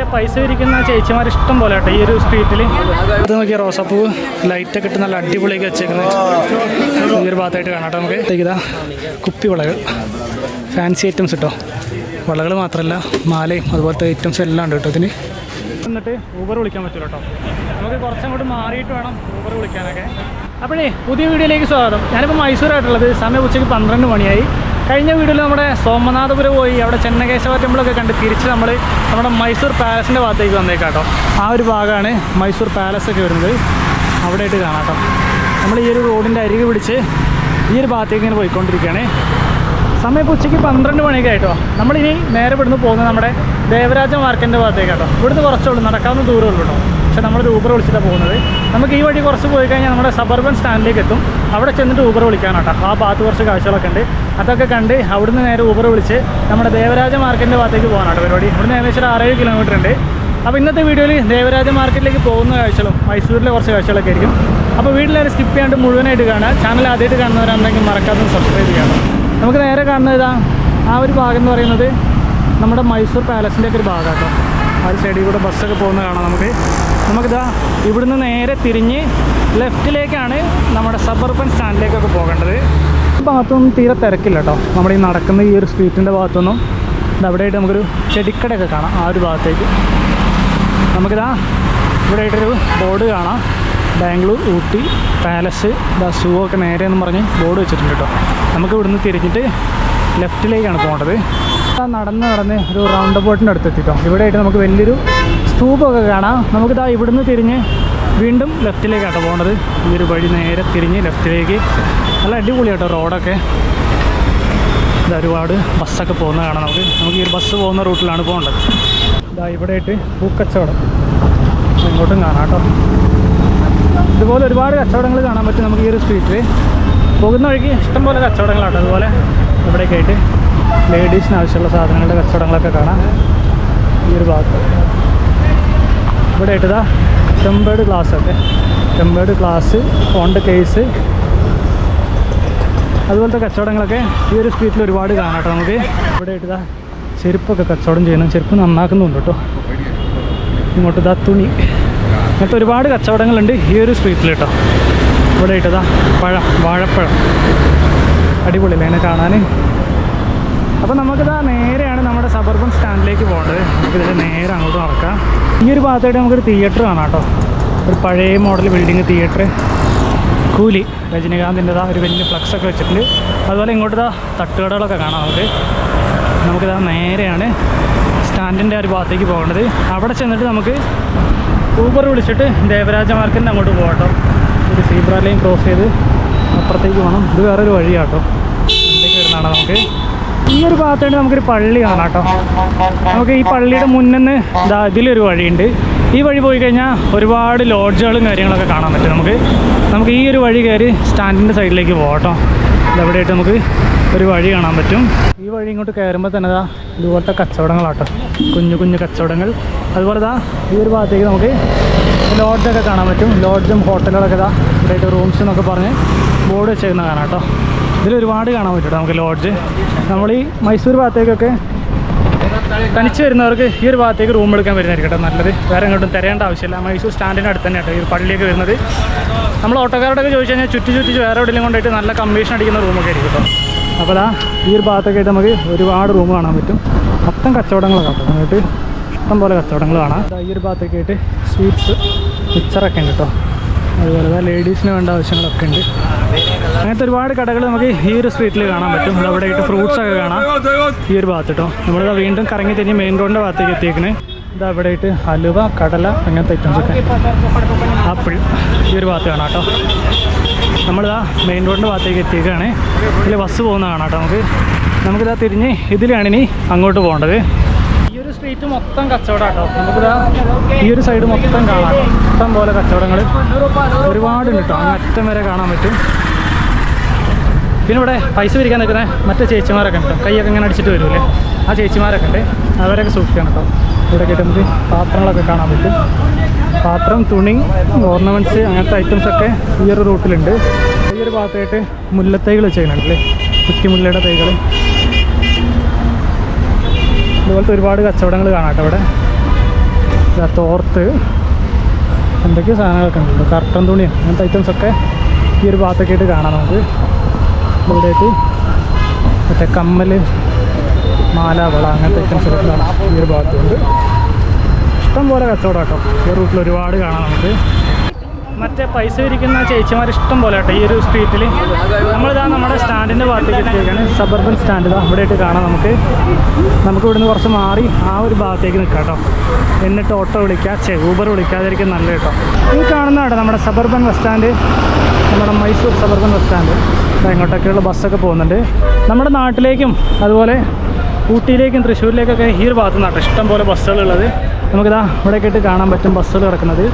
മറ്റേ പൈസ ഇരിക്കുന്ന ചേച്ചിമാർ ഇഷ്ടം പോലെ കേട്ടോ ഈ ഒരു സ്ട്രീറ്റിൽ ഇത് നോക്കിയ റോസാപ്പൂ ലൈറ്റൊക്കെ ഇട്ട് നല്ല അടിപൊളിയൊക്കെ വെച്ചേക്കുന്നത് ഈ ഒരു ഭാഗത്തായിട്ട് കാണാം കേട്ടോ നമുക്ക്. ഇതാ കുപ്പി വളകൾ ഫാൻസി ഐറ്റംസ് കിട്ടോ വളകൾ മാത്രമല്ല മാലയും അതുപോലത്തെ ഐറ്റംസ് എല്ലാം ഉണ്ട് കേട്ടോ ഇതിന്. എന്നിട്ട് ഊബർ വിളിക്കാൻ പറ്റില്ല കേട്ടോ. നമുക്ക് കുറച്ചങ്ങോട്ട് മാറിയിട്ട് വേണം ഊബർ വിളിക്കാനൊക്കെ. അപ്പോഴേ പുതിയ വീഡിയോയിലേക്ക് സ്വാഗതം. ഞാനിപ്പോൾ മൈസൂരായിട്ടുള്ളത്. സമയം ഉച്ചയ്ക്ക് പന്ത്രണ്ട് മണിയായി. കഴിഞ്ഞ വീഡിയോയിൽ നമ്മുടെ സോമനാഥപുരം പോയി അവിടെ ചെന്നകേശവ ടെമ്പിളൊക്കെ കണ്ട് തിരിച്ച് നമ്മൾ നമ്മുടെ മൈസൂർ പാലസിന്റെ ഭാഗത്തേക്ക് വന്നേക്കാട്ടോ ആ ഒരു ഭാഗമാണ് മൈസൂർ പാലസ് ഒക്കെ വരുന്നത്. അവിടെയായിട്ട് കാണാം കേട്ടോ. നമ്മൾ ഈ ഒരു റോഡിന്റെ അരികെ പിടിച്ച് ഈ ഒരു ഭാഗത്തേക്ക് ഇങ്ങനെ പോയിക്കൊണ്ടിരിക്കുകയാണ്. സമയം ഇപ്പോൾ ഉച്ചയ്ക്ക് പന്ത്രണ്ട് മണിയൊക്കെ ആയിട്ടോ. നമ്മളിനി നേരെ ഇവിടുന്ന് പോകുന്നത് നമ്മുടെ ദേവരാജ മാർക്കറ്റിന്റെ ഭാഗത്തേക്ക് കേട്ടോ. ഇവിടുന്ന് കുറച്ചുള്ളൂ നടക്കാവുന്ന ദൂരമുള്ളൂ കേട്ടോ. പക്ഷേ ഒരു ഊബർ വിളിച്ചിട്ടാണ് പോകുന്നത്. നമുക്ക് ഈ വഴി കുറച്ച് പോയി കഴിഞ്ഞാൽ നമ്മുടെ സബർബൻ സ്റ്റാൻഡിലേക്ക് എത്തും. അവിടെ ചെന്നിട്ട് ഊബർ വിളിക്കാനാട്ടോ. ആ ഭാഗത്ത് കുറച്ച് കാഴ്ചകളൊക്കെ ഉണ്ട്. അതൊക്കെ കണ്ട് അവിടുന്ന് നേരെ ഊബർ വിളിച്ച് നമ്മുടെ ദേവരാജ മാർക്കറ്റിന്റെ ഭാഗത്തേക്ക് പോകാനാട്ടോ പരിപാടി. ഇവിടുന്ന് ഏകദേശം ഒരു ആറേഴ് കിലോമീറ്റർ ഉണ്ട്. അപ്പോൾ ഇന്നത്തെ വീഡിയോയിൽ ദേവരാജ മാർക്കറ്റിലേക്ക് പോകുന്ന കാഴ്ചകളും മൈസൂരിലെ കുറച്ച് കാഴ്ചകളൊക്കെ ആയിരിക്കും. അപ്പോൾ വീട്ടിലാരും സ്കിപ്പ് ചെയ്യാണ്ട് മുഴുവനായിട്ട് കാണുക. ചാനൽ ആദ്യമായിട്ട് കാണുന്നവരാണെങ്കിൽ മറക്കാതെ സബ്സ്ക്രൈബ് ചെയ്യണം നമുക്ക് നേരെ കാണുന്നത് ഇതാ ആ ഒരു ഭാഗം എന്ന് പറയുന്നത് നമ്മുടെ മൈസൂർ പാലസിന്റെ ഒക്കെ ഒരു ഭാഗമാണ് കേട്ടോ ആ ഒരു സൈഡിൽ കൂടെ ബസ്സൊക്കെ പോകുന്നത് കാണാം നമുക്ക്. നമുക്കിതാ ഇവിടുന്ന് നേരെ തിരിഞ്ഞ് ലെഫ്റ്റിലേക്കാണ് നമ്മുടെ സബർബൻ സ്റ്റാൻഡിലേക്കൊക്കെ പോകേണ്ടത്. ഭാഗത്തൊന്നും തീരെ തിരക്കില്ല കേട്ടോ. നമ്മുടെ ഈ നടക്കുന്ന ഈ ഒരു സ്ട്രീറ്റിന്റെ ഭാഗത്തൊന്നും. ഇതവിടെയായിട്ട് നമുക്കൊരു ചെടിക്കടയൊക്കെ കാണാം ആ ഒരു ഭാഗത്തേക്ക്. നമുക്കിതാ ഇവിടെ ആയിട്ടൊരു ബോർഡ് കാണാം. Bangalore Ooty palace the zoo ഒക്കെ നേരെ എന്ന് പറഞ്ഞ് ബോർഡ് വെച്ചിട്ടുണ്ട് കേട്ടോ. നമുക്ക് ഇവിടുന്ന് തിരിഞ്ഞിട്ട് ലെഫ്റ്റിലേക്കാണ് പോകേണ്ടത്. നടന്ന് നടന്ന് ഒരു റൗണ്ട് ബോട്ടിന്റെ അടുത്ത് എത്തിട്ടോ ഇവിടെ ആയിട്ട് നമുക്ക് വലിയൊരു സ്തൂപ്പൊക്കെ കാണാം. നമുക്കിതാ ഇവിടുന്ന് തിരിഞ്ഞ് വീണ്ടും ലെഫ്റ്റിലേക്കാട്ടോ പോകേണ്ടത് ഈ ഒരു വഴി നേരെ തിരിഞ്ഞ് ലെഫ്റ്റിലേക്ക് നല്ല അടിപൊളിയാട്ടോ റോഡൊക്കെ ഇതാ ഒരുപാട് ബസ്സൊക്കെ പോകുന്ന കാണാം നമുക്ക്. നമുക്ക് ഈ ബസ് പോകുന്ന റൂട്ടിലാണ് പോകേണ്ടത്. ഇതാ ഇവിടെ ആയിട്ട് പൂക്കച്ചവടം. ഇങ്ങോട്ടും കാണാം കേട്ടോ ഇതുപോലെ ഒരുപാട് കച്ചവടങ്ങൾ കാണാൻ പറ്റും നമുക്ക് ഈ ഒരു സ്ട്രീറ്റിൽ പോകുന്ന വഴിക്ക് ഇഷ്ടംപോലെ കച്ചവടങ്ങളാട്ടോ അതുപോലെ ഇവിടെയൊക്കെ ആയിട്ട്. ലേഡീസിന് ആവശ്യമുള്ള സാധനങ്ങളുടെ കച്ചവടങ്ങളൊക്കെ കാണാം. ഈ ഒരു ഭാഗത്ത്. ഇവിടെ ഇട്ടതാ ടെമ്പേർഡ് ഗ്ലാസ് ഒക്കെ. ടെമ്പേർഡ് ഗ്ലാസ് ഫോണ്ട് കേസ് അതുപോലത്തെ കച്ചവടങ്ങളൊക്കെ ഈ ഒരു സ്ട്രീറ്റിൽ ഒരുപാട് കാണാം കേട്ടോ നമുക്ക്. ഇവിടെ ഇട്ടതാ ചെരുപ്പൊക്കെ കച്ചവടം ചെയ്യുന്നു. ചെരുപ്പ് നന്നാക്കുന്നുണ്ട് കേട്ടോ. ഇങ്ങോട്ട് ഇതാ തുണി. അങ്ങനത്തെ ഒരുപാട് കച്ചവടങ്ങളുണ്ട് ഈ ഒരു സ്ട്രീറ്റിൽ കേട്ടോ. ഇവിടെ ഇട്ടതാ പഴം വാഴപ്പഴം. അടിപൊളിയല്ലേ? അതിനെ കാണാൻ അപ്പോൾ നമുക്കിതാ നേരെയാണ് നമ്മുടെ സബർബൻ സ്റ്റാൻഡിലേക്ക് പോകേണ്ടത് നമുക്കിതിൽ നേരെ അങ്ങോട്ട് നടക്കാം. ഈ ഒരു ഭാഗത്തായിട്ട് നമുക്കൊരു തിയേറ്റർ കാണാം കേട്ടോ. ഒരു പഴയ മോഡൽ ബിൽഡിങ് തിയേറ്റർ കൂലി രജനീകാന്തിന്റെതാ ഒരു വലിയ ഫ്ലക്സ് ഒക്കെ വെച്ചിട്ടുണ്ട്. അതുപോലെ ഇങ്ങോട്ട് തട്ടുകടകളൊക്കെ കാണാം നമുക്ക്. നമുക്കിതാ നേരെയാണ് സ്റ്റാൻഡിന്റെ ഒരു ഭാഗത്തേക്ക് പോകേണ്ടത്. അവിടെ ചെന്നിട്ട് നമുക്ക് ഊബർ വിളിച്ചിട്ട് ദേവരാജ മാർക്കറ്റിന്റെ അങ്ങോട്ട് പോകട്ടോ ഒരു സീബ്ര ലൈൻ ക്രോസ് ചെയ്ത് അപ്പുറത്തേക്ക് പോകണം. ഇത് വേറൊരു വഴിയാട്ടോ എന്തൊക്കെ വരുന്നതാണ് നമുക്ക്? ഈ ഒരു ഭാഗത്തായിട്ട് നമുക്കൊരു പള്ളി കാണാം കേട്ടോ. നമുക്ക് ഈ പള്ളിയുടെ മുന്നിന്ന് ഇതാ ഇതിലൊരു വഴിയുണ്ട്. ഈ വഴി പോയി കഴിഞ്ഞാൽ ഒരുപാട് ലോഡ്ജുകളും കാര്യങ്ങളൊക്കെ കാണാൻ പറ്റും നമുക്ക്. നമുക്ക് ഈ ഒരു വഴി കയറി സ്റ്റാൻഡിന്റെ സൈഡിലേക്ക് പോകട്ടോ കേട്ടോ. ഇതെവിടെയായിട്ട് നമുക്ക് ഒരു വഴി കാണാൻ പറ്റും. ഈ വഴി ഇങ്ങോട്ട് കയറുമ്പോൾ തന്നെ ഇതാ ഇതുപോലത്തെ കച്ചവടങ്ങളാട്ടോ കുഞ്ഞു കുഞ്ഞു കച്ചവടങ്ങൾ. അതുപോലെ ഇതാ ഈ ഒരു ഭാഗത്തേക്ക് നമുക്ക് ലോഡ്ജൊക്കെ കാണാൻ പറ്റും. ലോഡ്ജും ഹോട്ടലുകളൊക്കെ ഇതാ ഇവിടെയായിട്ട് റൂംസ് എന്നൊക്കെ പറഞ്ഞ് ബോർഡ് വെച്ചേക്കുന്ന കാണാം കേട്ടോ. ഇതിൽ ഒരുപാട് കാണാൻ പറ്റും നമുക്ക് ലോഡ്ജ് നമ്മൾ ഈ മൈസൂർ ഭാഗത്തേക്കൊക്കെ തനിച്ച് വരുന്നവർക്ക് ഈ ഒരു ഭാഗത്തേക്ക് റൂം എടുക്കാൻ വരുന്നതായിരിക്കും കേട്ടോ നല്ലത്. വേറെ എങ്ങോട്ടും തിരയേണ്ട ആവശ്യമില്ല. മൈസൂർ സ്റ്റാൻഡിന്റെ അടുത്ത് തന്നെ കേട്ടോ ഈ പള്ളിയൊക്കെ വരുന്നത്. നമ്മൾ ഓട്ടോക്കാരോടൊക്കെ ചോദിച്ചു കഴിഞ്ഞാൽ ചുറ്റി ചുറ്റി വേറെ എവിടെയെങ്കിലും കൊണ്ടായിട്ട് നല്ല കമ്മീഷൻ അടിക്കുന്ന റൂമൊക്കെ ആയിരിക്കും കേട്ടോ അപ്പോൾ ആ ഈ ഒരു ഭാഗത്തൊക്കെ ആയിട്ട് നമുക്ക് ഒരുപാട് റൂം കാണാൻ പറ്റും. മൊത്തം കച്ചവടങ്ങൾ കേട്ടോ അങ്ങോട്ട് ഇഷ്ടം പോലെ കച്ചവടങ്ങൾ കാണാം. ഈ ഒരു ഭാഗത്തൊക്കെ ആയിട്ട് സ്വീറ്റ്സ് മിച്ചറൊക്കെ ഉണ്ട് കേട്ടോ അതുപോലെ ലേഡീസിന് വേണ്ട ആവശ്യങ്ങളൊക്കെ ഉണ്ട്. അങ്ങനത്തെ ഒരുപാട് കടകൾ നമുക്ക് ഈ ഒരു സ്ട്രീറ്റിൽ കാണാൻ പറ്റും. അവിടെ ആയിട്ട് ഫ്രൂട്ട്സ് ഒക്കെ കാണാം. ഈ ഒരു ഭാഗത്ത് കേട്ടോ നമ്മളിതാ വീണ്ടും കറങ്ങി തിരിഞ്ഞ് മെയിൻ റോഡിന്റെ ഭാഗത്തേക്ക് എത്തിയേക്കണേ. ഇത് അവിടെ ആയിട്ട് ഹലുവ കടല അങ്ങനത്തെ ഐറ്റംസ് ഒക്കെ. ആപ്പിൾ ഈ ഒരു ഭാഗത്ത് കാണാം കേട്ടോ നമ്മളിതാ മെയിൻ റോഡിന്റെ ഭാഗത്തേക്ക് എത്തിയേക്കാണ്. ഇതിൽ ബസ് പോകുന്ന കാണാം കേട്ടോ നമുക്ക്. നമുക്കിതാ തിരിഞ്ഞ് ഇതിലാണ് ഇനി അങ്ങോട്ട് പോകേണ്ടത്. സ്ട്രീറ്റ് മൊത്തം കച്ചവടാട്ടോ. നമുക്ക് നമുക്കിതാ ഈ ഒരു സൈഡ് മൊത്തം കാണാം. ഇഷ്ടം പോലെ കച്ചവടങ്ങൾ ഒരുപാടുണ്ട് കേട്ടോ അങ്ങ് അറ്റം വരെ കാണാൻ പറ്റും. പിന്നെ ഇവിടെ പൈസ പിരിക്കാൻ നിൽക്കുന്ന മറ്റേ ചേച്ചിമാരൊക്കെ ഉണ്ട്. കൈയൊക്കെ ഇങ്ങനെ അടിച്ചിട്ട് വരുമല്ലേ ആ ചേച്ചിമാരൊക്കെ ഉണ്ട്. അവരൊക്കെ സൂക്ഷിക്കണം കേട്ടോ ഇവിടെ കേട്ട് നമുക്ക് പാത്രങ്ങളൊക്കെ കാണാൻ പറ്റും. പാത്രം തുണി ഓർണമെന്റ്സ് അങ്ങനത്തെ ഐറ്റംസ് ഒക്കെ ഈ ഒരു റൂട്ടിലുണ്ട് ഈ ഒരു ഭാഗത്തായിട്ട് മുല്ലത്തൈകൾ വെച്ചേക്കുന്നുണ്ടല്ലേ കുറ്റിമുല്ലയുടെ തൈകൾ ഇതുപോലത്തെ ഒരുപാട് കച്ചവടങ്ങൾ കാണാട്ടെ ഇവിടെ. തോർത്ത്. എന്തൊക്കെയോ സാധനങ്ങളൊക്കെ ഉണ്ട്. കർട്ടൻ തുണിയും അങ്ങനത്തെ ഐറ്റംസൊക്കെ ഈ ഒരു ഭാഗത്തൊക്കെ ആയിട്ട് കാണാം നമുക്ക്. ഇവിടെയായിട്ട് മറ്റേ കമ്മൽ മാല വള അങ്ങനത്തെ ഐറ്റംസ് ഒക്കെ കാണാം ഈ ഒരു ഭാഗത്തുണ്ട്. ഇഷ്ടം പോലെ കച്ചവടം കേട്ടോ ഈ റൂട്ടിൽ ഒരുപാട് കാണാം നമുക്ക്. മറ്റേ പൈസ ഇരിക്കുന്ന ചേച്ചിമാർ ഇഷ്ടം പോലെ കേട്ടോ ഈ ഒരു സ്ട്രീറ്റിൽ നമ്മളിതാ നമ്മുടെ സ്റ്റാൻഡിന്റെ ഭാഗത്തേക്ക് എത്തിയേക്കാണ് സബർബൻ സ്റ്റാൻഡ് ഇതാ. ഇവിടെയായിട്ട് കാണാം നമുക്ക്. നമുക്ക് ഇവിടുന്ന് കുറച്ച് മാറി ആ ഒരു ഭാഗത്തേക്ക് നിൽക്കാം കേട്ടോ. എന്നിട്ട് ഓട്ടോ വിളിക്കുക ചെ ഊബർ വിളിക്കാതിരിക്കും നല്ല കേട്ടോ. ഈ കാണുന്ന കേട്ടോ നമ്മുടെ സബർബൻ ബസ് സ്റ്റാൻഡ് നമ്മുടെ മൈസൂർ സബർബൻ ബസ് സ്റ്റാൻഡ് ഇങ്ങോട്ടൊക്കെയുള്ള ബസ്സൊക്കെ പോകുന്നുണ്ട്. നമ്മുടെ നാട്ടിലേക്കും അതുപോലെ ഊട്ടിയിലേക്കും തൃശ്ശൂരിലേക്കൊക്കെ ഈ ഒരു ഭാഗത്ത് ഇഷ്ടം പോലെ ബസ്സുകളുള്ളത്. നമുക്കിതാ ഇവിടെയൊക്കെ ഇട്ട് കാണാൻ പറ്റും ബസ്സുകൾ കിടക്കുന്നത്.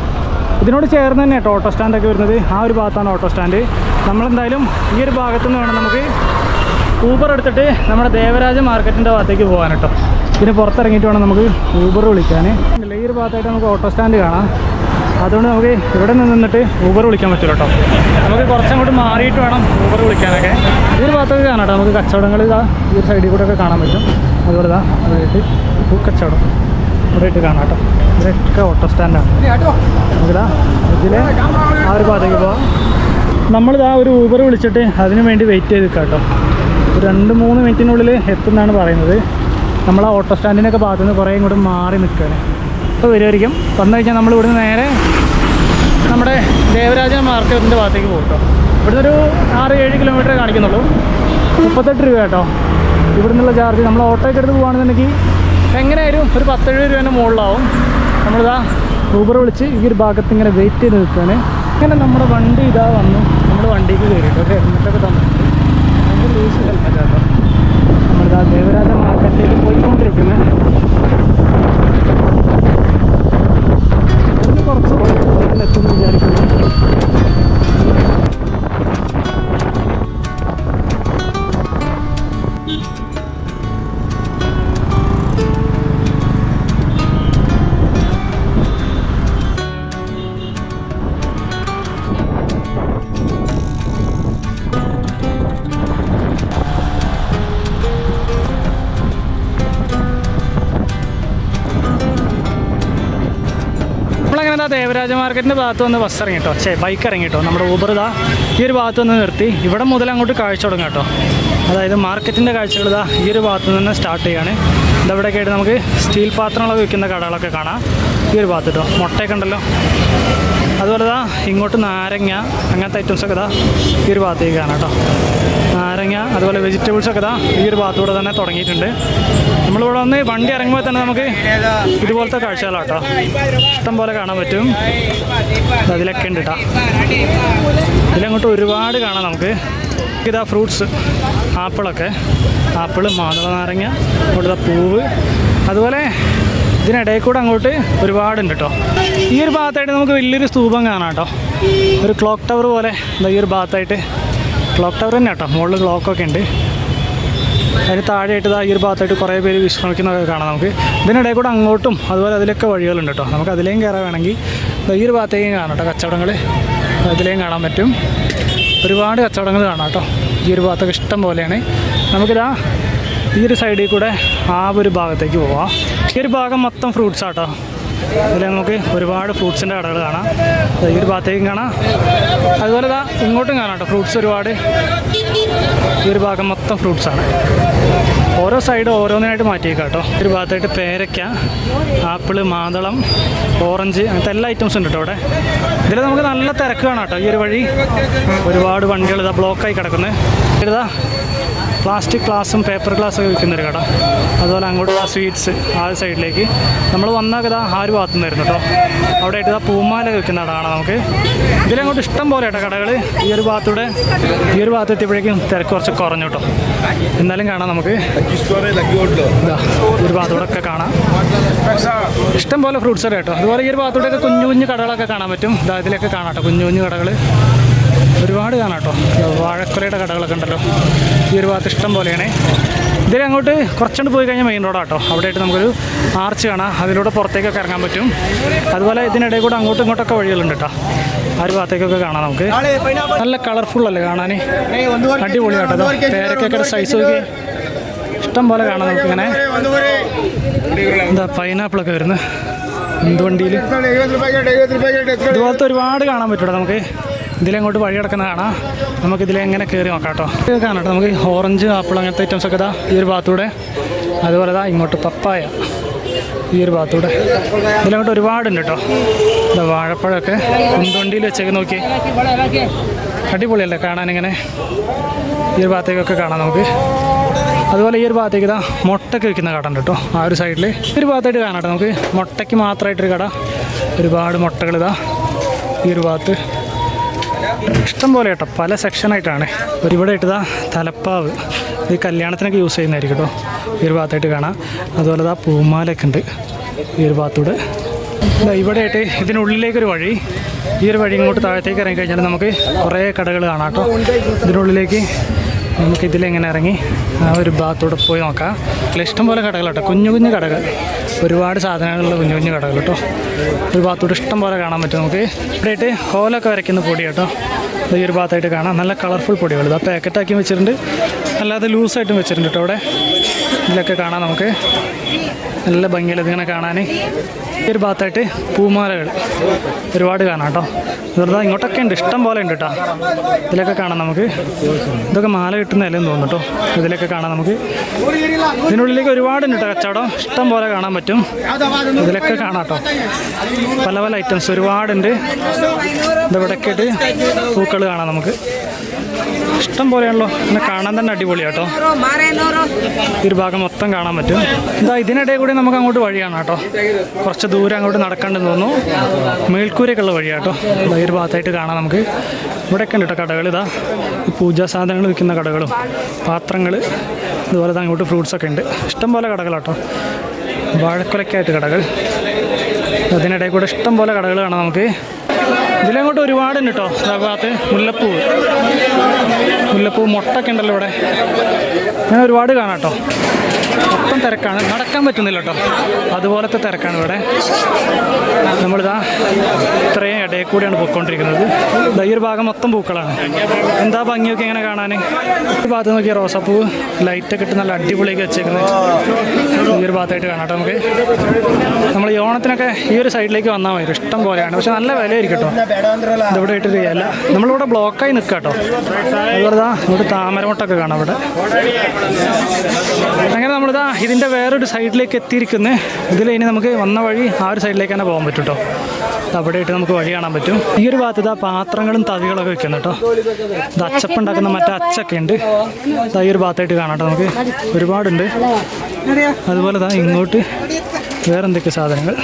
ഇതിനോട് ചേർന്ന് തന്നെ കേട്ടോ ഓട്ടോ സ്റ്റാൻഡൊക്കെ വരുന്നത്. ആ ഒരു ഭാഗത്താണ് ഓട്ടോ സ്റ്റാൻഡ് നമ്മളെന്തായാലും ഈ ഒരു ഭാഗത്തു നിന്ന് വേണം നമുക്ക് ഊബർ എടുത്തിട്ട് നമ്മുടെ ദേവരാജ മാർക്കറ്റിന്റെ ഭാഗത്തേക്ക് പോകാൻ കേട്ടോ. ഇതിന് പുറത്തിറങ്ങിയിട്ട് വേണം നമുക്ക് ഊബർ വിളിക്കാൻ. ഈ ഒരു ഭാഗത്തായിട്ട് നമുക്ക് ഓട്ടോ സ്റ്റാൻഡ് കാണാം. അതുകൊണ്ട് നമുക്ക് ഇവിടെ നിന്ന് നിന്നിട്ട് ഊബർ വിളിക്കാൻ പറ്റില്ല കേട്ടോ. നമുക്ക് കുറച്ചങ്ങോട്ട് മാറിയിട്ട് വേണം ഊബർ വിളിക്കാനൊക്കെ. ഈ ഒരു ഭാഗത്തൊക്കെ കാണാം കേട്ടോ. നമുക്ക് കച്ചവടങ്ങൾ ഇതാ ഈ ഒരു സൈഡിൽ കൂടെ ഒക്കെ കാണാൻ പറ്റും. അതുപോലെ ഇതാ ഇവിടെയായിട്ട് ഇവിടെയായിട്ട് കാണാം കേട്ടോ. ഇവിടെയൊക്കെ ഓട്ടോ സ്റ്റാൻഡാണ് ഇതിൽ ആ ഒരു ഭാഗത്തേക്ക് പോവാം. നമ്മളിതാ ഒരു ഊബർ വിളിച്ചിട്ട് അതിന് വേണ്ടി വെയിറ്റ് ചെയ്ത് കേട്ടോ. രണ്ട് മൂന്ന് മിനിറ്റിനുള്ളിൽ എത്തുമെന്നാണ് പറയുന്നത്. നമ്മൾ ആ ഓട്ടോ സ്റ്റാൻഡിനൊക്കെ ഭാഗത്തു നിന്ന് കുറേ ഇങ്ങോട്ട് മാറി നിൽക്കുകയാണ് ഇപ്പോൾ വരുമായിരിക്കും വന്നു കഴിഞ്ഞാൽ നമ്മൾ ഇവിടുന്ന് നേരെ നമ്മുടെ ദേവരാജ മാർക്കറ്റിന്റെ ഭാഗത്തേക്ക് പോകും കേട്ടോ. ഇവിടുന്ന് ഒരു ആറ് ഏഴ് കിലോമീറ്റർ കാണിക്കുന്നുള്ളൂ. മുപ്പത്തെട്ട് രൂപ കേട്ടോ. ഇവിടുന്നുള്ള ചാർജ് നമ്മൾ ഓട്ടോയ്ക്ക് എടുത്ത് പോകുകയാണെന്നുണ്ടെങ്കിൽ എങ്ങനെയായാലും ഒരു പത്തെഴുപത് രൂപേന്റെ മുകളിലാവും. നമ്മളിതാ ഊബർ വിളിച്ച് ഈ ഒരു ഭാഗത്ത് ഇങ്ങനെ വെയിറ്റ് ചെയ്ത് നിൽക്കുകയാണ് ഇങ്ങനെ നമ്മുടെ വണ്ടി ഇതാ വന്നു നമ്മുടെ വണ്ടിക്ക് കയറിയിട്ട് ഒരു ഹെൽമെറ്റൊക്കെ തന്നിട്ടുണ്ട് ഭയങ്കര ലൂസ് ഹെൽമെറ്റ് കേട്ടോ. നമ്മളിതാ ദേവരാജ മാർക്കറ്റിലേക്ക് പോയിക്കൊണ്ടിരിക്കുന്നത് കുറച്ച് കുറച്ച് ദേവരാജ മാർക്കറ്റിന്റെ ഭാഗത്ത് വന്ന് ബസ് ഇറങ്ങി കേട്ടോ ചേ ബൈക്ക് ഇറങ്ങി കേട്ടോ നമ്മുടെ ഊബർ ഇതാ ഈ ഒരു ഭാഗത്ത് വന്ന് നിർത്തി. ഇവിടെ മുതൽ അങ്ങോട്ട് കാഴ്ച തുടങ്ങാം കേട്ടോ അതായത് മാർക്കറ്റിന്റെ കാഴ്ചകൾ ഇതാ ഈ ഒരു ഭാഗത്ത് നിന്ന് സ്റ്റാർട്ട് ചെയ്യാണ്. ഇതവിടെയൊക്കെ ആയിട്ട് നമുക്ക് സ്റ്റീൽ പാത്രങ്ങളൊക്കെ വിൽക്കുന്ന കടകളൊക്കെ കാണാം. ഈ ഒരു ഭാഗത്ത് കേട്ടോ മുട്ടയൊക്കെ ഉണ്ടല്ലോ. അതുപോലെ ഇതാ ഇങ്ങോട്ട് നാരങ്ങ അങ്ങനത്തെ ഐറ്റംസൊക്കെ ഇതാ ഈ ഒരു ഭാഗത്തേക്ക് കാണാം കേട്ടോ നാരങ്ങ അതുപോലെ വെജിറ്റബിൾസ് ഒക്കെ ഇതാ ഈ ഒരു ഭാഗത്തൂടെ തന്നെ തുടങ്ങിയിട്ടുണ്ട്. നമ്മളിവിടെ വന്ന് വണ്ടി ഇറങ്ങുമ്പോൾ തന്നെ നമുക്ക് ഇതുപോലത്തെ കാഴ്ചകളാട്ടോ. ഇഷ്ടം പോലെ കാണാൻ പറ്റും. അതിലൊക്കെ ഉണ്ട് ഇതിലങ്ങോട്ട് ഒരുപാട് കാണാം നമുക്ക്. ഇതാ ഫ്രൂട്ട്സ് ആപ്പിളൊക്കെ. ആപ്പിൾ മാതള നാരങ്ങ ഇവിടുത്തെ പൂവ്. അതുപോലെ ഇതിനിടയിൽ കൂടെ അങ്ങോട്ട് ഒരുപാടുണ്ട് കേട്ടോ ഈ ഒരു ഭാഗത്തായിട്ട് നമുക്ക് വലിയൊരു സ്തൂപം കാണാം കേട്ടോ ഒരു ക്ലോക്ക് ടവർ പോലെ ഈ ഒരു ഭാഗത്തായിട്ട് ക്ലോക്ക് ടവർ തന്നെ കേട്ടോ. മുകളിൽ ക്ലോക്കൊക്കെ ഉണ്ട്. അതിന് താഴെയായിട്ട് ഈ ഒരു ഭാഗത്തായിട്ട് കുറേ പേര് വിശ്രമിക്കുന്നതൊക്കെ കാണാം നമുക്ക്. ഇതിനിടയിൽ കൂടെ അങ്ങോട്ടും അതുപോലെ അതിലൊക്കെ വഴികളുണ്ട് കേട്ടോ. നമുക്ക് അതിലേയും കയറാൻ വേണമെങ്കിൽ ഈ ഒരു ഭാഗത്തേക്കും കാണാം കേട്ടോ കച്ചവടങ്ങൾ അതിലേയും കാണാൻ പറ്റും. ഒരുപാട് കച്ചവടങ്ങൾ കാണാം കേട്ടോ. ഈ ഒരു ഭാഗത്തൊക്കെ ഇഷ്ടം പോലെയാണ്. നമുക്കിതാ ഈ ഒരു സൈഡിൽ കൂടെ ആ ഒരു ഭാഗത്തേക്ക് പോവാം. ഈ ഒരു ഭാഗം മൊത്തം ഫ്രൂട്ട്സ് ആട്ടോ ഇതിൽ നമുക്ക് ഒരുപാട് ഫ്രൂട്ട്സിന്റെ കടകൾ കാണാം. ഈ ഒരു ഭാഗത്തേക്കും കാണാം. അതുപോലെ ഇതാ ഇങ്ങോട്ടും കാണാം കേട്ടോ. ഫ്രൂട്ട്സ് ഒരുപാട്. ഈ ഒരു ഭാഗം മൊത്തം ഫ്രൂട്ട്സാണ് ഓരോ സൈഡ് ഓരോന്നിനായിട്ട് മാറ്റിയേക്കാം കേട്ടോ. ഒരു ഭാഗത്തായിട്ട് പേരയ്ക്ക ആപ്പിൾ മാതളം ഓറഞ്ച് അങ്ങനത്തെ എല്ലാ ഐറ്റംസും ഉണ്ട് കേട്ടോ അവിടെ. ഇതിൽ നമുക്ക് നല്ല തിരക്ക് കാണാം കേട്ടോ. ഈ ഒരു വഴി ഒരുപാട് വണ്ടികൾ ഇതാ ബ്ലോക്കായി കിടക്കുന്നത് ഇതാ പ്ലാസ്റ്റിക് ഗ്ലാസും പേപ്പർ ഗ്ലാസ്സൊക്കെ വിൽക്കുന്നൊരു കട. അതുപോലെ അങ്ങോട്ട് ആ സ്വീറ്റ്സ് ആ സൈഡിലേക്ക് നമ്മൾ വന്ന കഥ ആ ഒരു ഭാഗത്തു നിന്നായിരുന്നു കേട്ടോ അവിടെ ആയിട്ട് ആ പൂമാല വിൽക്കുന്ന കട കാണാം നമുക്ക് ഇതിലങ്ങോട്ട് ഇഷ്ടം പോലെ കേട്ടോ കടകൾ ഈ ഒരു ഭാഗത്തൂടെ ഈ ഒരു ഭാഗത്ത് എത്തിയപ്പോഴേക്കും തിരക്ക് കുറച്ച് കുറഞ്ഞു കേട്ടോ എന്നാലും കാണാം നമുക്ക്. ഒരു ഭാഗത്തൂടെ ഒക്കെ കാണാം. ഇഷ്ടം പോലെ ഫ്രൂട്ട്സ് കേട്ടോ അതുപോലെ ഈ ഒരു ഭാഗത്തൂടെയൊക്കെ കുഞ്ഞു കുഞ്ഞു കടകളൊക്കെ കാണാൻ പറ്റും. ഇതാ ഇതിലൊക്കെ കാണാം കേട്ടോ കുഞ്ഞു കുഞ്ഞു കടകൾ ഒരുപാട് കാണാം കേട്ടോ വാഴക്കുലയുടെ കടകളൊക്കെ ഉണ്ടല്ലോ. ഈ ഒരു ഭാഗത്ത് ഇഷ്ടം പോലെയാണ്. ഇതിൽ അങ്ങോട്ട് കുറച്ചുകൊണ്ട് പോയി കഴിഞ്ഞാൽ മെയിൻ റോഡാട്ടോ അവിടെയായിട്ട് നമുക്കൊരു ആർച്ച് കാണാം. അതിലൂടെ പുറത്തേക്കൊക്കെ ഇറങ്ങാൻ പറ്റും. അതുപോലെ ഇതിനിടയിൽ കൂടെ അങ്ങോട്ടും ഇങ്ങോട്ടൊക്കെ വഴികളുണ്ട് കേട്ടോ ആ ഒരു ഭാഗത്തേക്കൊക്കെ കാണാം നമുക്ക്. നല്ല കളർഫുൾ അല്ലേ കാണാൻ അടിപൊളിയാട്ടോ കേട്ടോ പേരക്കൊക്കെ സൈസ് നോക്കി. ഇഷ്ടം പോലെ കാണാം നമുക്കിങ്ങനെ. എന്താ പൈനാപ്പിളൊക്കെ വരുന്നത്. എന്ത് വണ്ടിയിൽ ഇതുപോലത്തെ ഒരുപാട് കാണാൻ പറ്റൂടാ നമുക്ക്. ഇതിലങ്ങോട്ട് വഴി കിടക്കുന്ന കാണാം നമുക്ക് ഇതിലെങ്ങനെ കയറി നോക്കാം കേട്ടോ. കാണാം കേട്ടോ. നമുക്ക് ഓറഞ്ച് ആപ്പിൾ അങ്ങനത്തെ ഐറ്റംസ് ഒക്കെ ഇതാ ഈ ഒരു ഭാഗത്തൂടെ. അതുപോലെ ഇതാ ഇങ്ങോട്ട് പപ്പായ ഈ ഒരു ഭാഗത്തൂടെ. ഇതിലങ്ങോട്ട് ഒരുപാടുണ്ട് കേട്ടോ. ഇതാ വാഴപ്പഴമൊക്കെ ഉന്തുവണ്ടിയിൽ വെച്ചേക്ക് നോക്കി. അടിപൊളിയല്ലേ കാണാനിങ്ങനെ ഈ ഒരു ഭാഗത്തേക്കൊക്കെ കാണാം നമുക്ക്. അതുപോലെ ഈ ഒരു ഭാഗത്തേക്ക് ഇതാ മുട്ടയ്ക്ക് വിൽക്കുന്ന കട ഉണ്ട് കേട്ടോ. ആ ഒരു സൈഡിൽ ഒരു ഭാഗത്തായിട്ട് കാണാം നമുക്ക്. മുട്ടയ്ക്ക് മാത്രമായിട്ടൊരു കട. ഒരുപാട് മുട്ടകൾ ഇതാ ഈ ഒരു ഭാഗത്ത്. ഇഷ്ടം പോലെ കേട്ടോ. പല സെക്ഷനായിട്ടാണ് ഒരുപാട് ഇട്ടതാ തലപ്പാവ്. ഈ കല്യാണത്തിനൊക്കെ യൂസ് ചെയ്യുന്നതായിരിക്കും കേട്ടോ. ഈ ഒരു ഭാഗത്തായിട്ട് കാണാം. അതുപോലെ ഇതാ പൂമാലയൊക്കെ ഉണ്ട്. ഈ ഒരു ഭാഗത്തൂടെ. ഇവിടെ ആയിട്ട് ഇതിനുള്ളിലേക്കൊരു വഴി. ഈ ഒരു വഴി ഇങ്ങോട്ട് താഴത്തേക്ക് ഇറങ്ങി കഴിഞ്ഞാൽ നമുക്ക് കുറേ കടകൾ കാണാം കേട്ടോ. ഇതിനുള്ളിലേക്ക് നമുക്ക് ഇതിലെങ്ങനെ ഇറങ്ങി? ആ ഒരു ഭാഗത്തൂടെ പോയി നോക്കാം. ഇഷ്ടംപോലെ കടകൾ കേട്ടോ. കുഞ്ഞു കുഞ്ഞു കടകൾ ഒരുപാട് സാധനങ്ങളുള്ള കുഞ്ഞു കുഞ്ഞു കടകൾ കേട്ടോ. ഒരു ഭാഗത്തൂടെ ഇഷ്ടം പോലെ കാണാൻ പറ്റും നമുക്ക്. ഇവിടെയായിട്ട് ഹോലൊക്കെ വരയ്ക്കുന്ന പൊടി കേട്ടോ. ഈ ഒരു ഭാഗത്തായിട്ട് കാണാം. നല്ല കളർഫുൾ പൊടികൾ ഇതാ പാക്കറ്റാക്കി വെച്ചിട്ടുണ്ട്. അല്ലാതെ ലൂസായിട്ടും വെച്ചിട്ടുണ്ട് കേട്ടോ അവിടെ. ഇതിലൊക്കെ കാണാം നമുക്ക്. നല്ല ഭംഗിയിൽ ഇതിങ്ങനെ കാണാൻ ഒരു ഭാഗത്തായിട്ട് പൂമാലകൾ ഒരുപാട് കാണാം കേട്ടോ. വെറുതെ ഇങ്ങോട്ടൊക്കെ ഉണ്ട്. ഇഷ്ടം പോലെ ഉണ്ട് കേട്ടോ. ഇതിലൊക്കെ കാണാം നമുക്ക്. ഇതൊക്കെ മാല കിട്ടുന്നതല്ലെന്ന് തോന്നുന്നു കേട്ടോ. ഇതിലൊക്കെ കാണാം നമുക്ക്. ഇതിനുള്ളിലേക്ക് ഒരുപാട് ഉണ്ട് കേട്ടോ കച്ചവടം. ഇഷ്ടം പോലെ കാണാൻ പറ്റും. ഇതിലൊക്കെ കാണാം കേട്ടോ. പല പല ഐറ്റംസ് ഒരുപാടുണ്ട് ഇവിടെയൊക്കെ ആയിട്ട് പൂക്കൾ കാണാം നമുക്ക്. ഇഷ്ടം പോലെയാണല്ലോ. പിന്നെ കാണാൻ തന്നെ അടിപൊളിയാട്ടോ ഈ ഒരു ഭാഗം മൊത്തം കാണാൻ പറ്റും. എന്താ ഇതിനിടയിൽ കൂടി നമുക്ക് അങ്ങോട്ട് വഴിയാണ് കേട്ടോ. കുറച്ച് ദൂരം അങ്ങോട്ട് നടക്കേണ്ടെന്ന് തോന്നുന്നു. മേൽക്കൂരയൊക്കെ വഴി വഴിയാട്ടോ ഒരു ഭാഗത്തായിട്ട് കാണാം നമുക്ക്. ഇവിടെയൊക്കെ ഉണ്ട് കേട്ടോ കടകൾ. ഇതാ പൂജാ സാധനങ്ങൾ വിൽക്കുന്ന കടകളും പാത്രങ്ങൾ അതുപോലെ തന്നെ അങ്ങോട്ട് ഫ്രൂട്ട്സ് ഒക്കെ ഉണ്ട്. ഇഷ്ടംപോലെ കടകളാട്ടോ. വാഴക്കുലക്കായിട്ട് കടകൾ. അതിനിടയിൽ കൂടെ ഇഷ്ടംപോലെ കടകൾ കാണാം നമുക്ക്. ഇതിലങ്ങോട്ട് ഒരുപാട് ഉണ്ട് കേട്ടോ. ഭാഗത്ത് മുല്ലപ്പൂവ് മുല്ലപ്പൂ മുട്ടൊക്കെ ഉണ്ടല്ലോ ഇവിടെ. അങ്ങനെ ഒരുപാട് കാണാം കേട്ടോ. മൊത്തം തിരക്കാണ്. നടക്കാൻ പറ്റുന്നില്ല കേട്ടോ. അതുപോലത്തെ തിരക്കാണ് ഇവിടെ. നമ്മളിതാ ഇത്രയും ഇടയിൽ കൂടിയാണ് പോയിക്കൊണ്ടിരിക്കുന്നത്. ഈ ഒരു ഭാഗം മൊത്തം പൂക്കളാണ്. എന്താ ഭംഗിയൊക്കെ ഇങ്ങനെ കാണാൻ ഈ ഭാഗത്ത് നോക്കിയ റോസാപ്പൂവ് ലൈറ്റൊക്കെ ഇട്ട് നല്ല അടിപൊളിയൊക്കെ വെച്ചേക്കുന്നത് ഈ ഒരു ഭാഗത്തായിട്ട് കാണാം നമുക്ക്. നമ്മൾ ഈ ഓണത്തിനൊക്കെ ഈ ഒരു സൈഡിലേക്ക് വന്നാൽ മതി. ഇഷ്ടം പോലെയാണ്. പക്ഷെ നല്ല വിലയായിരിക്കും കേട്ടോ. ഇതിവിടെ ഇട്ട് ചെയ്യല്ല നമ്മളിവിടെ ബ്ലോക്കായി നിൽക്കുക കേട്ടോ. അതുപോലെ ഇവിടെ താമരമുട്ടൊക്കെ കാണാം ഇവിടെ. അങ്ങനെ നമ്മളിതാ ഇതിന്റെ വേറൊരു സൈഡിലേക്ക് എത്തിയിരിക്കുന്നത് ഇതിൽ ഇനി നമുക്ക് വന്ന വഴി ആ ഒരു സൈഡിലേക്ക് തന്നെ പോകാൻ പറ്റും കേട്ടോ അവിടെ ആയിട്ട് നമുക്ക് വഴി കാണാൻ പറ്റും. ഈ ഒരു ഭാഗത്ത് ഇതാ പാത്രങ്ങളും തവികളൊക്കെ വെക്കുന്നു കേട്ടോ ഇത് അച്ചപ്പുണ്ടാക്കുന്ന മറ്റേ അച്ചൊക്കെ ഉണ്ട് ഈ ഒരു ഭാഗത്തായിട്ട് കാണാം കേട്ടോ നമുക്ക്. ഒരുപാടുണ്ട്. അതുപോലെ ഇതാ ഇങ്ങോട്ട് വേറെ എന്തൊക്കെ സാധനങ്ങൾ?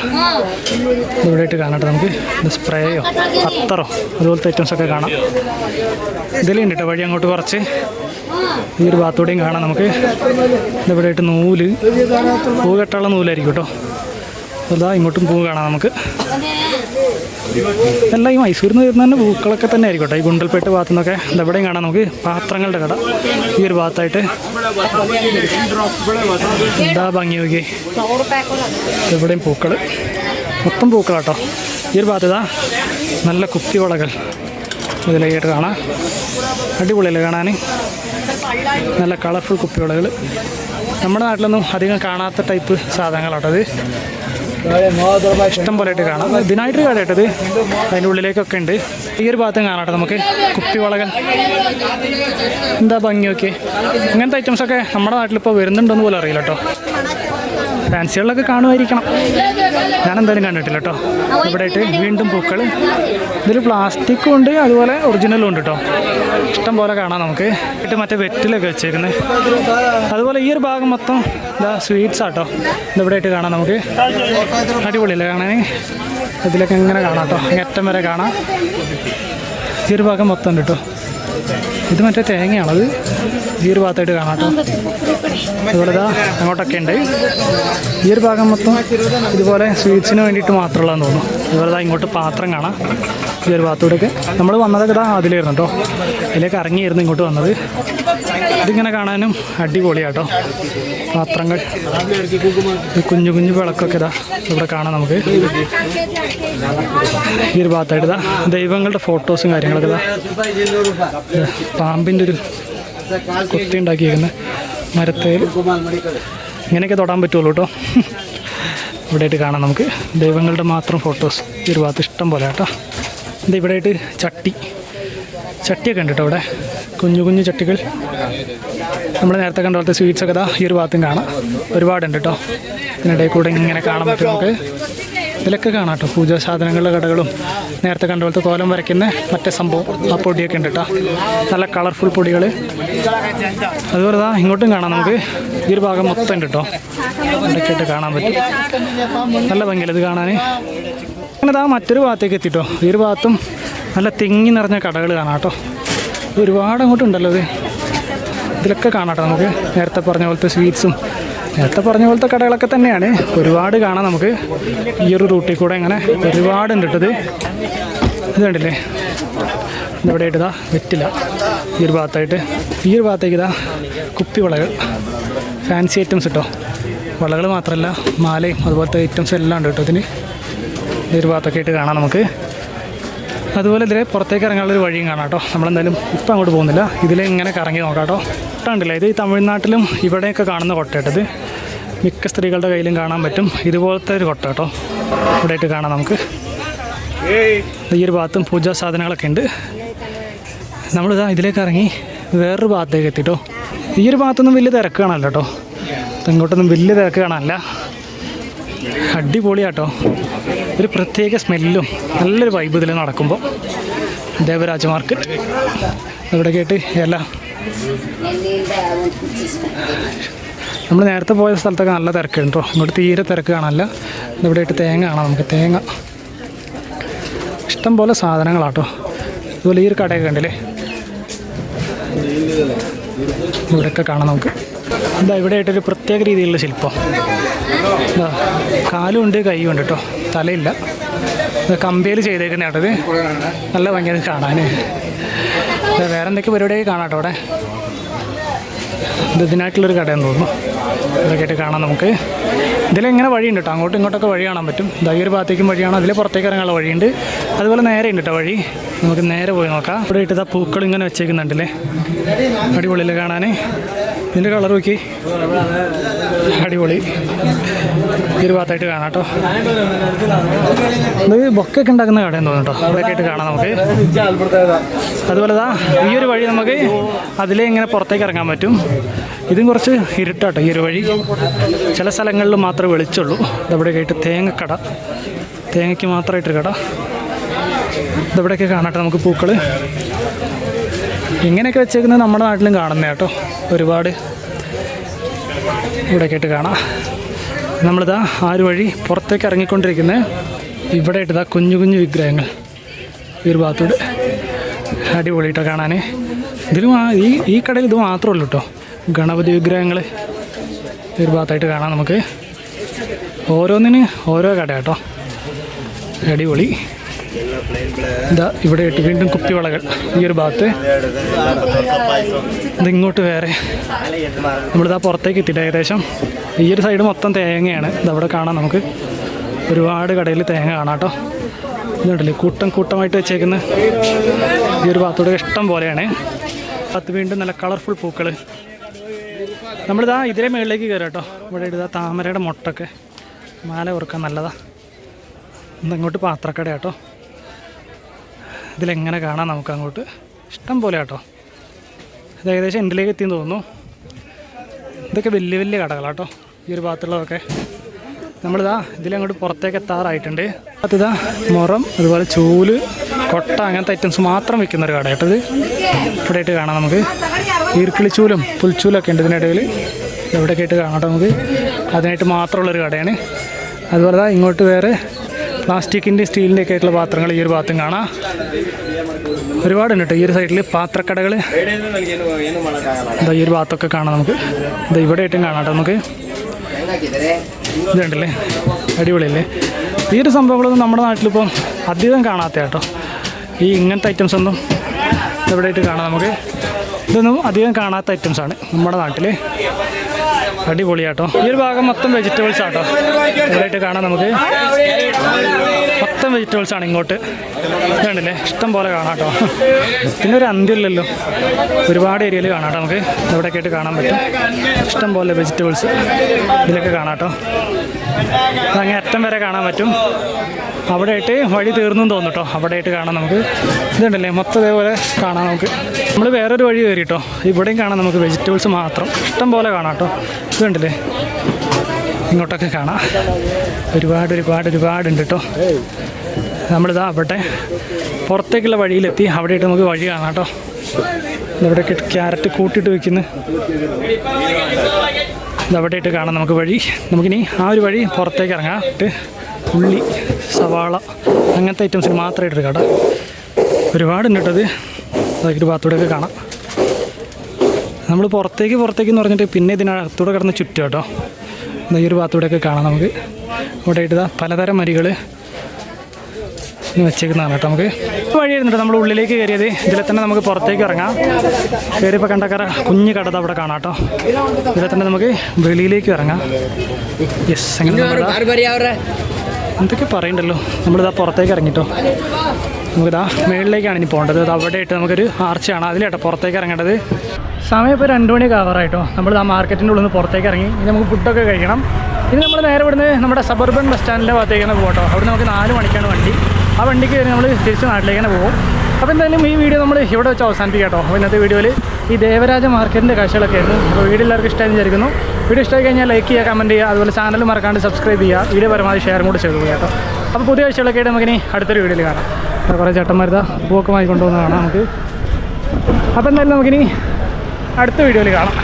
ഇവിടെയായിട്ട് കാണട്ടെ നമുക്ക്. സ്പ്രേയോ അത്തറോ അതുപോലത്തെ ഐറ്റംസൊക്കെ കാണാം. ഇതിലുണ്ട് കേട്ടോ വഴി അങ്ങോട്ട് കുറച്ച്. ഈ ഒരു ഭാഗത്തൂടെയും കാണാം നമുക്ക്. ഇവിടെ ആയിട്ട് നൂൽ. പൂ കെട്ടാനുള്ള നൂലായിരിക്കും കേട്ടോ. അതാ ഇങ്ങോട്ടും പൂ കാണാം നമുക്ക്. എല്ലാം ഈ മൈസൂരിൽ നിന്ന് വരുന്ന തന്നെ പൂക്കളൊക്കെ തന്നെ ആയിരിക്കും കേട്ടോ. ഈ ഗുണ്ടൽപേട്ട് ഭാഗത്തു നിന്നൊക്കെ ഇതെവിടെയും കാണാം നമുക്ക്. പാത്രങ്ങളുടെ കട. ഈ ഒരു ഭാഗത്തായിട്ട്. എന്താ ഭംഗി നോക്കി എവിടെയും പൂക്കൾ മൊത്തം പൂക്കളാട്ടോ ഈ ഒരു ഭാഗത്ത് ഇതാ നല്ല കുപ്പിവളകൾ ഇതിലായിട്ട് കാണാം. അടിപൊളിയല്ലേ കാണാൻ? നല്ല കളർഫുൾ കുപ്പിവളകൾ നമ്മുടെ നാട്ടിലൊന്നും അധികം കാണാത്ത ടൈപ്പ് സാധനങ്ങളാട്ടത് ഇഷ്ടം പോലെ ആയിട്ട് കാണാം ഇതിനായിട്ട് കടയിട്ടത് അതിന്റെ ഉള്ളിലേക്കൊക്കെ ഉണ്ട്. ഈ ഒരു ഭാഗത്തും കാണാട്ടെ നമുക്ക്. കുപ്പിവളകൾ. എന്താ ഭംഗിയൊക്കെ? ഇങ്ങനത്തെ ഐറ്റംസൊക്കെ നമ്മുടെ നാട്ടിലിപ്പോൾ വരുന്നുണ്ടെന്ന് പോലും അറിയില്ല കേട്ടോ. ഫാൻസികളിലൊക്കെ കാണുമായിരിക്കണം. ഞാൻ എന്തായാലും കണ്ടിട്ടില്ല കേട്ടോ ഇവിടെ ആയിട്ട് വീണ്ടും പൂക്കൾ ഇതിൽ പ്ലാസ്റ്റിക്കും ഉണ്ട് അതുപോലെ ഒറിജിനലും ഉണ്ട് കേട്ടോ ഇഷ്ടം പോലെ കാണാം നമുക്ക്. ഇട്ട് മറ്റേ വെറ്റിലൊക്കെ വെച്ചേക്കുന്നത് അതുപോലെ ഈ ഒരു ഭാഗം മൊത്തം ഇതാ സ്വീറ്റ്സ് ആട്ടോ ഇതിവിടെ ആയിട്ട് കാണാം നമുക്ക്. അടിപൊളിയല്ലേ കാണാൻ ഇതിലൊക്കെ ഇങ്ങനെ കാണാം കേട്ടോ ഏറ്റം വരെ കാണാം. ഈ ഒരു ഭാഗം മൊത്തം ഉണ്ട് കേട്ടോ ഇത് മറ്റേ തേങ്ങയാണത്. ഈ ഒരു ഭാഗത്തായിട്ട് കാണാം കേട്ടോ. അതുപോലെ ഇതാ അങ്ങോട്ടൊക്കെ ഉണ്ട്. ഈ ഒരു ഭാഗം മൊത്തം ഇതുപോലെ സ്വീറ്റ്സിന് വേണ്ടിയിട്ട് മാത്രമുള്ളതെന്ന് തോന്നുന്നു. അതുപോലെ ഇങ്ങോട്ട് പാത്രം കാണാം. ഈ ഒരു ഭാഗത്തൂടെയൊക്കെ. നമ്മൾ വന്നതൊക്കെ ഇതാ അതിലായിരുന്നു കേട്ടോ അതിലേക്ക് ഇറങ്ങിയായിരുന്നു ഇങ്ങോട്ട് വന്നത്. ഇതിങ്ങനെ കാണാനും അടിപൊളിയാട്ടോ. പാത്രങ്ങൾ. കുഞ്ഞു കുഞ്ഞു വിളക്കൊക്കെ ഇതാ ഇവിടെ കാണാം നമുക്ക്. ഈ ഒരു ഭാഗത്തായിട്ട് ഇതാ ദൈവങ്ങളുടെ ഫോട്ടോസും കാര്യങ്ങളൊക്കെ ഇതാ പാമ്പിന്റെ ഒരു കുത്തി ഉണ്ടാക്കിയിരിക്കുന്ന മരത്തേൽ ഇങ്ങനെയൊക്കെ തൊടാൻ പറ്റുള്ളൂ കേട്ടോ ഇവിടെയായിട്ട് കാണാം നമുക്ക്. ദൈവങ്ങളുടെ മാത്രം ഫോട്ടോസ് ഈ ഒരു ഭാഗത്ത് ഇഷ്ടം പോലെ കേട്ടോ. ഇത് ഇവിടെയായിട്ട് ചട്ടി. ചട്ടിയൊക്കെ ഉണ്ട് കേട്ടോ ഇവിടെ കുഞ്ഞു കുഞ്ഞു ചട്ടികൾ. നമ്മൾ നേരത്തെ കണ്ട പോലത്തെ സ്വീറ്റ്സ് ഒക്കെ ഇതാ ഈ ഒരു ഭാഗത്തും കാണാം. ഒരുപാടുണ്ട് കേട്ടോ. ഇതിനിടയിൽ കൂടെ ഇങ്ങനെ കാണാൻ പറ്റും നമുക്ക്. ഇതിലൊക്കെ കാണാം കേട്ടോ പൂജാ സാധനങ്ങളുടെ കടകളും നേരത്തെ കണ്ട പോലത്തെ കോലം വരയ്ക്കുന്ന മറ്റേ സംഭവം ആ പൊടിയൊക്കെ ഉണ്ട് കേട്ടോ നല്ല കളർഫുൾ പൊടികൾ അതുപോലെ ദാ ഇങ്ങോട്ടും കാണാം നമുക്ക്. ഈ ഒരു ഭാഗം മൊത്തം ഉണ്ട് കേട്ടോ കാണാൻ പറ്റും. നല്ല ഭംഗിയില്ല ഇത് കാണാൻ അങ്ങനെ ദാ മറ്റൊരു ഭാഗത്തേക്ക് എത്തിട്ടോ ഈ ഒരു ഭാഗത്തും നല്ല തിങ്ങി നിറഞ്ഞ കടകൾ കാണാം കേട്ടോ ഒരുപാട് അങ്ങോട്ടുണ്ടല്ലോ ഇത്. ഇതിലൊക്കെ കാണാം കേട്ടോ നമുക്ക്. നേരത്തെ പറഞ്ഞ പോലത്തെ സ്വീറ്റ്സും നേരത്തെ പറഞ്ഞ പോലത്തെ കടകളൊക്കെ തന്നെയാണ്. ഒരുപാട് കാണാം നമുക്ക്. ഈ ഒരു റൂട്ടിൽ കൂടെ ഇങ്ങനെ ഒരുപാട് ഉണ്ടിട്ടത് ഇത്. കണ്ടില്ലേ? ഇതെവിടെ ഇട്ടതാ വെറ്റില്ല വെറ്റില. ഈ ഒരു ഭാഗത്തായിട്ട് ഈ ഒരു ഭാഗത്തേക്ക് ഇതാ കുപ്പി വളകൾ ഫാൻസി ഐറ്റംസ് കിട്ടോ വളകൾ മാത്രമല്ല മാലയും അതുപോലത്തെ ഐറ്റംസ് എല്ലാം ഉണ്ട് കേട്ടോ ഇതിന്. ഈ ഒരു ഭാഗത്തൊക്കെ ആയിട്ട് കാണാം നമുക്ക്. അതുപോലെ ഇതിലെ പുറത്തേക്ക് ഇറങ്ങാനുള്ള ഒരു വഴിയും കാണാം കേട്ടോ. നമ്മളെന്തായാലും ഇപ്പം അങ്ങോട്ട് പോകുന്നില്ല. ഇതിലെ ഇങ്ങനെ കറങ്ങി നോക്കാം കേട്ടോ. കണ്ടില്ല ഇത് ഈ തമിഴ്നാട്ടിലും ഇവിടെയൊക്കെ കാണുന്ന കൊട്ടയിട്ടത് മിക്ക സ്ത്രീകളുടെ കയ്യിലും കാണാൻ പറ്റും. ഇതുപോലത്തെ ഒരു കൊട്ട കേട്ടോ. ഇവിടെയായിട്ട് കാണാം നമുക്ക്. ഈ ഒരു ഭാഗത്തും പൂജാ സാധനങ്ങളൊക്കെ ഉണ്ട്. നമ്മളിതാ ഇതിലേക്ക് ഇറങ്ങി വേറൊരു ഭാഗത്തേക്ക് എത്തിട്ടോ. ഈ ഒരു ഭാഗത്തൊന്നും വലിയ തിരക്ക് കാണാമല്ലോ കേട്ടോ. ഇങ്ങോട്ടൊന്നും വലിയ തിരക്ക് കാണാനല്ല. അടിപൊളിയാട്ടോ. ഒരു പ്രത്യേക സ്മെല്ലും നല്ലൊരു വൈബ് ഇതിൽ നടക്കുമ്പോൾ ദേവരാജ മാർക്കറ്റ് ഇവിടെ കേട്ട് ഇല. നമ്മൾ നേരത്തെ പോയ സ്ഥലത്തൊക്കെ നല്ല തിരക്കുണ്ട് കേട്ടോ ഇങ്ങോട്ട് തീരെ തിരക്ക് കാണാനല്ല. ഇവിടെ ആയിട്ട് തേങ്ങ കാണാം നമുക്ക്. തേങ്ങ. ഇഷ്ടം പോലെ സാധനങ്ങളാട്ടോ അതുപോലെ ഈ ഒരു കടയൊക്കെ കണ്ടില്ലേ? ഇവിടെയൊക്കെ കാണാം നമുക്ക്. എന്താ ഇവിടെ ആയിട്ടൊരു പ്രത്യേക രീതിയിലുള്ള ശില്പം? ഉണ്ട് കൈയും ഉണ്ട് കേട്ടോ. തലയില്ല. കമ്പിയിൽ ചെയ്തേക്കുന്ന കേട്ടത് നല്ല ഭംഗിയത് കാണാൻ. വേറെ എന്തൊക്കെ പരിപാടിയൊക്കെ കാണാം കേട്ടോ അവിടെ? ഇത് ഇതിനായിട്ടുള്ളൊരു കടയെന്ന് തോന്നുന്നു. അതൊക്കെ ആയിട്ട് കാണാം നമുക്ക്. ഇതിലെങ്ങനെ വഴിയുണ്ട് കേട്ടോ. അങ്ങോട്ടും ഇങ്ങോട്ടൊക്കെ വഴി കാണാൻ പറ്റും. ഇതാ ഈ ഒരു ഭാഗത്തേക്കും വഴിയാണ്? അതിൽ പുറത്തേക്ക് ഇറങ്ങാനുള്ള വഴിയുണ്ട്. അതുപോലെ നേരെ ഉണ്ട് കേട്ടോ വഴി. നമുക്ക് നേരെ പോയി നോക്കാം. ഇവിടെ ഇട്ടതാ പൂക്കൾ ഇങ്ങനെ വെച്ചേക്കുന്നുണ്ടല്ലേ? അടിപൊളിയിൽ കാണാൻ? ഇതിന്റെ കളർ നോക്കി. അടിപൊളി. ഈ ഒരു ഭാഗത്തായിട്ട് കാണാം കേട്ടോ. ഇത് ബൊക്കൊക്കെ ഉണ്ടാക്കുന്ന കടയെന്ന് തോന്നുന്നു കേട്ടോ. ഇവിടെയൊക്കെ ആയിട്ട് കാണാം നമുക്ക്. അതുപോലെ ദാ ഈ ഒരു വഴി നമുക്ക് അതിലേ ഇങ്ങനെ പുറത്തേക്ക് ഇറങ്ങാൻ പറ്റും. ഇതും കുറച്ച് ഇരുട്ടാട്ടോ ഈ ഒരു വഴി. ചില സ്ഥലങ്ങളിൽ മാത്രമേ വെളിച്ചുള്ളൂ ഇതവിടെ ആയിട്ട് തേങ്ങക്കട. തേങ്ങയ്ക്ക് മാത്രമായിട്ടൊരു കട. ഇതവിടെയൊക്കെ കാണട്ടെ നമുക്ക് പൂക്കൾ ഇങ്ങനെയൊക്കെ വെച്ചേക്കുന്നത് നമ്മുടെ നാട്ടിലും കാണുന്നത് കേട്ടോ. ഒരുപാട് ഇവിടെ കേട്ട് കാണാം. നമ്മളിതാ ആ ഒരു വഴി പുറത്തേക്ക് ഇറങ്ങിക്കൊണ്ടിരിക്കുന്നത് ഇവിടെ ഇട്ടതാ കുഞ്ഞു കുഞ്ഞു വിഗ്രഹങ്ങൾ. ഈ ഒരു ഭാഗത്തോട് അടിപൊളിയിട്ടോ കാണാൻ ഇതിൽ ഈ ഈ കടയിൽ ഇത് മാത്രമേ ഉള്ളൂ കേട്ടോ. ഗണപതി വിഗ്രഹങ്ങൾ ഈ ഒരു ഭാഗത്തായിട്ട് കാണാം നമുക്ക്. ഓരോന്നിന് ഓരോ കട കേട്ടോ. അടിപൊളി. ഇതാ ഇട്ട് വീണ്ടും കുപ്പിവളകൾ ഈ ഒരു ഭാഗത്ത്. ഇതിങ്ങോട്ട് വേറെ. നമ്മളിതാ പുറത്തേക്ക് എത്തിയിട്ട് ഏകദേശം. ഈ ഒരു സൈഡ് മൊത്തം തേങ്ങയാണ്. ഇതവിടെ കാണാം നമുക്ക്. ഒരുപാട് കടയിൽ തേങ്ങ കാണാം കേട്ടോ ഇതുണ്ടല്ലേ കൂട്ടം കൂട്ടമായിട്ട് വെച്ചേക്കുന്ന ഈ ഒരു ഭാഗത്തോടെ ഇഷ്ടം പോലെയാണ്. അത് വീണ്ടും നല്ല കളർഫുൾ പൂക്കൾ നമ്മളിതാ ഇതിലെ മുകളിലേക്ക് കയറാം കേട്ടോ ഇവിടെ ഇതാ താമരയുടെ മുട്ടൊക്കെ. മാല ഉറക്കാൻ നല്ലതാണ് ഇന്നങ്ങോട്ട് പാത്രക്കട കേട്ടോ ഇതിലെങ്ങനെ കാണാം നമുക്ക് അങ്ങോട്ട് ഇഷ്ടം പോലെ കേട്ടോ. ഇത് ഏകദേശം എൻഡിലേക്ക് എത്തിയെന്ന് തോന്നുന്നു. ഇതൊക്കെ വലിയ വലിയ കടകളാട്ടോ ഈ ഒരു ഭാഗത്തുള്ളതൊക്കെ. നമ്മളിതാ ഇതിലങ്ങോട്ട് പുറത്തേക്ക് എത്താറായിട്ടുണ്ട്. അതിതാ മുറം അതുപോലെ ചൂൽ കൊട്ട അങ്ങനത്തെ ഐറ്റംസ് മാത്രം വിൽക്കുന്ന ഒരു കട കേട്ടോ ഇത്. ഇവിടെ ആയിട്ട് കാണാം നമുക്ക്. ഈർക്കിളിച്ചൂലും പുൽച്ചൂലൊക്കെ ഉണ്ട് ഇതിനിടയിൽ എവിടെയൊക്കെ ആയിട്ട് കാണാം കേട്ടോ നമുക്ക്. അതിനായിട്ട് മാത്രമുള്ളൊരു കടയാണ്. അതുപോലെ ഇങ്ങോട്ട് വേറെ പ്ലാസ്റ്റിക്കിന്റെ സ്റ്റീലിന്റെ ഒക്കെ ആയിട്ടുള്ള പാത്രങ്ങൾ ഈ ഒരു ഭാഗത്തും കാണാം. ഒരുപാടുണ്ട് കേട്ടോ ഈ ഒരു സൈഡിൽ പാത്രക്കടകൾ ഈ ഒരു ഭാഗത്തൊക്കെ കാണാം നമുക്ക്. ഇത് ഇവിടെ ആയിട്ടും കാണാം നമുക്ക്. ഇതുണ്ടല്ലേ? അടിപൊളിയല്ലേ? ഈ ഒരു സംഭവങ്ങളൊന്നും നമ്മുടെ നാട്ടിലിപ്പം അധികം കാണാത്ത കേട്ടോ ഈ ഇങ്ങനത്തെ ഐറ്റംസ് ഒന്നും ഇവിടെ ആയിട്ട് കാണാം നമുക്ക്. ഇതൊന്നും അധികം കാണാത്ത ഐറ്റംസ് ആണ് നമ്മുടെ നാട്ടിൽ അടിപൊളിയാട്ടോ. ഈ ഒരു ഭാഗം മൊത്തം വെജിറ്റബിൾസ് ആട്ടോ. കൂടുതലായിട്ട് കാണാം നമുക്ക്. മൊത്തം വെജിറ്റബിൾസ് ആണ് ഇങ്ങോട്ട്. ഇതുണ്ടല്ലേ? ഇഷ്ടം പോലെ കാണാം കേട്ടോ പിന്നെ ഒരു അന്ത്യമില്ലല്ലോ ഒരുപാട് ഏരിയയിൽ കാണാം കേട്ടോ നമുക്ക്. ഇവിടെയൊക്കെ ആയിട്ട് കാണാൻ പറ്റും. ഇഷ്ടം പോലെ വെജിറ്റബിൾസ് ഇതിലൊക്കെ കാണാം കേട്ടോ അങ്ങനെ അറ്റം വരെ കാണാൻ പറ്റും. അവിടെ ആയിട്ട് വഴി തീർന്നു തോന്നും കേട്ടോ അവിടെ ആയിട്ട് കാണാം നമുക്ക്. ഇതുണ്ടല്ലേ? മൊത്തം ഇതേപോലെ കാണാം നമുക്ക്. നമ്മൾ വേറൊരു വഴി കയറി കേട്ടോ ഇവിടെയും കാണാം നമുക്ക് വെജിറ്റബിൾസ് മാത്രം. ഇഷ്ടം പോലെ കാണാം കേട്ടോ ഇതുണ്ടല്ലേ? ഇങ്ങോട്ടൊക്കെ കാണാം. ഒരുപാട് ഒരുപാട് ഒരുപാടുണ്ട് കേട്ടോ നമ്മളിതാ അവിടെ പുറത്തേക്കുള്ള വഴിയിലെത്തി. അവിടെയിട്ട് നമുക്ക് വഴി കാണാം കേട്ടോ. ഇവിടെ ക്യാരറ്റ് കൂട്ടിയിട്ട് വെക്കുന്നു. ഇതവിടെ ഇട്ട് കാണാം നമുക്ക് വഴി. നമുക്കിനി ആ ഒരു വഴി പുറത്തേക്ക് ഇറങ്ങാം. ഇട്ട് ഉള്ളി സവാള അങ്ങനത്തെ ഐറ്റംസിൽ മാത്രമേ ഇട്ട് കേട്ടോ. ഒരുപാട് ഉണ്ടിട്ടത് അതൊക്കെ ഭാഗത്തൂടെയൊക്കെ കാണാം. നമ്മൾ പുറത്തേക്ക് പുറത്തേക്ക് എന്ന് പറഞ്ഞിട്ട് പിന്നെ ഇതിനകത്തൂടെ കിടന്ന് ചുറ്റും കേട്ടോ. ഈ ഒരു ഭാഗത്തൂടെയൊക്കെ കാണാം നമുക്ക്. ഇവിടെ ഇട്ടതാ പലതരം മരികൾ വെച്ചേക്കുന്നതാണ് കേട്ടോ നമുക്ക്. വഴി ഇരുന്നിട്ട് നമ്മൾ ഉള്ളിലേക്ക് കയറിയത്. ഇതിലെ തന്നെ നമുക്ക് പുറത്തേക്ക് ഇറങ്ങാം. കയറിയപ്പോൾ കണ്ടക്കാറ കുഞ്ഞ് കടത അവിടെ കാണാം കേട്ടോ. ഇതിലെ തന്നെ നമുക്ക് വെളിയിലേക്ക് ഇറങ്ങാം. യെസ് അങ്ങനെ എന്തൊക്കെ പറയണ്ടല്ലോ. നമ്മളിതാ പുറത്തേക്ക് ഇറങ്ങിട്ടോ നമുക്കിതാ മേളിലേക്കാണ് ഇനി പോകേണ്ടത്. അത് അവിടെ ആയിട്ട് നമുക്കൊരു ആർച്ചയാണ്. അതിലേട്ടോ പുറത്തേക്ക് ഇറങ്ങേണ്ടത്. സമയം ഇപ്പോൾ രണ്ട് മണി കവറായിട്ടോ നമ്മൾ ആ മാർക്കറ്റിന്റെ ഉള്ളിൽ നിന്ന് പുറത്തേക്ക് ഇറങ്ങി. ഇനി നമുക്ക് ഫുഡൊക്കെ കഴിക്കണം. ഇനി നമ്മൾ നേരെ ഇവിടുന്ന് നമ്മുടെ സബർബൻ ബസ് സ്റ്റാൻഡിന്റെ ഭാഗത്തേക്കാണ് പോകട്ടോ അവിടെ നമുക്ക് നാല് മണിക്കാണ് വണ്ടി. ആ വണ്ടിക്ക് നമ്മൾ തിരിച്ച് നാട്ടിലേക്ക് തന്നെ പോകും. അപ്പോൾ എന്തായാലും ഈ വീഡിയോ നമ്മൾ ഇവിടെ വെച്ച് അവസാനിപ്പിക്കാട്ടോ. അപ്പോൾ ഇന്നത്തെ വീഡിയോയിൽ ഈ ദേവരാജ മാർക്കറ്റിന്റെ കാഴ്ചകളൊക്കെ ആയിരുന്നു. അപ്പോൾ വീഡിയോ എല്ലാവർക്കും ഇഷ്ടമായി വിചാരിക്കുന്നു. വീഡിയോ ഇഷ്ടമായി കഴിഞ്ഞാൽ ലൈക്ക് ചെയ്യുക കമന്റ് ചെയ്യുക അതുപോലെ ചാനൽ മറക്കാണ്ട് സബ്സ്ക്രൈബ് ചെയ്യുക. വീഡിയോ പരമാവധി ഷെയർ കൂടി ചെയ്തു കേട്ടോ. അപ്പോൾ പുതിയ കാഴ്ചകളൊക്കെ ആയിട്ട് നമുക്കിനി അടുത്തൊരു വീഡിയോയിൽ കാണാം. അപ്പോൾ കുറേ ചേട്ടന്മാരുതാ പൂവൊക്കെ വാങ്ങിക്കൊണ്ടുവന്ന് കാണാം നമുക്ക്. അപ്പോൾ എന്തായാലും നമുക്കിനി അടുത്ത വീഡിയോയിൽ കാണാം.